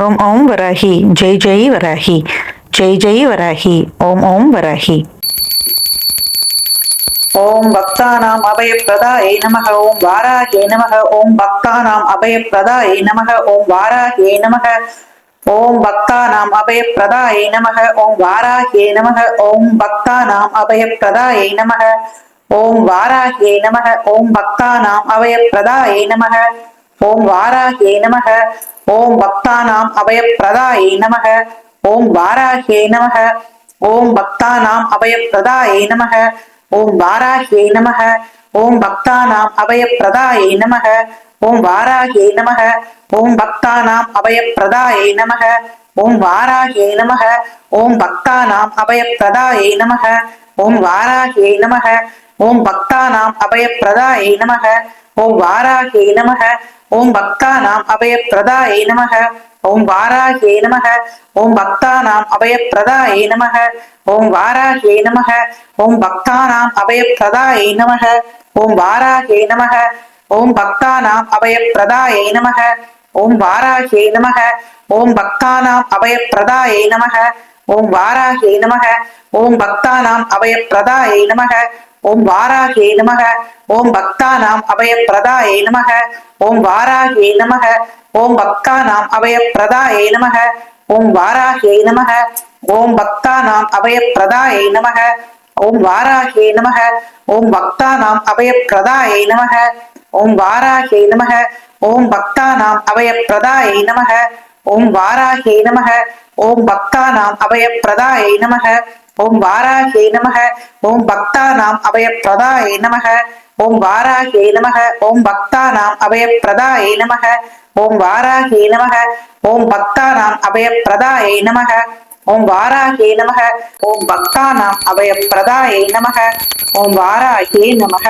ஓம் ஓம் வராகி. ஜெய் ஜெய் வராகி. ஜெய் ஜெய் வராகி. ஓம் ஓம் வராகி. ஓம் பக்தானாம் அபயப்பிரதாயை நமக. ஓம் வாராகே நமக. ஓம் பக்தானாம் அபயப்பிரதாயை நமக. ஓம் வாராகே நமக. ஓம் பக்தானாம் அபயப்பிரதாயை நமக. ஓம் வாராகே நமக. ஓம் பக்தானாம் அபயப்பிரதாயை நமக. ஓம் வாராகே நமக. ஓம் பக்தானாம் அபயப்பிரதாயை நமக. ஓம் வாராகே நமக ஓம் பக்தானாம் அபயப்பிரதாயை நமக ஓம் வாராகே நமக ஓம் பக்தானாம் அபயப்பிரதாயை நமக ஓம் வாராகே நமக ஓம் பக்தானாம் அபயப்பிரதாயை நமக ஓம் வாராகே நமக ஓம் பக்தானாம் அபயப்பிரதாயை நமக ஓம் வாராகே நமக ஓம் பக்தானாம் அபயப்பிரதாயை நமக ஓம் வாராகே நமக ஓம் பக்தானாம் அபயப்பிரதாயை நமக ஓம் வாராகே நமக ஓம் பக்தா நாம் அபய பிரதாயை நமக ஓம் வாராகே நமக ஓம் பக்தா நாம் அபய பிரதாயை நமக ஓம் வாராகே நமக ஓம் பக்தா நாம் அபய பிரதாயை நமக ஓம் வாராகே நமக ஓம் பக்தா நாம் அபய பிரதாயை நமக ஓம் வாராகே நமக ஓம் பக்தா நாம் அபய பிரதாயை நமக ஓம் வாராகே நமக ஓம் பக்தா நாம் அபய பிரதாயை நமக ஓம் வாராகே நமக ஓம் பக்தானாம் அபய பிரதாயே நமக ஓம் வாராகே நமக ஓம் பக்தானாம் அபய பிரதாயே நமக ஓம் வாராகே நமக ஓம் பக்தானாம் அபய பிரதாயே நமக ஓம் வாராகே நமக ஓம் பக்தானாம் அபய பிரதாயே நமக ஓம் வாராகே நமக ஓம் பக்தானாம் அபய பிரதாயே நமக ஓம் வாராகே நமக ஓம் பக்தானாம் அபய அபயப்பிரதாயை நமக ஓம் வாராகே நமக ஓம் பக்தா நாம் அபய அபயப்பிரதாயை நமக ஓம் வாராகே நமக ஓம் பக்தா நாம் அபய அபயப்பிரதாயை நமக ஓம் வாராகே நமக ஓம் பக்தா நாம் அபய அபயப்பிரதாயை நமக ஓம் வாராகே நமக ஓம் பக்தா நாம் அபய அபயப்பிரதாயை நமக ஓம் வாராகே நமக.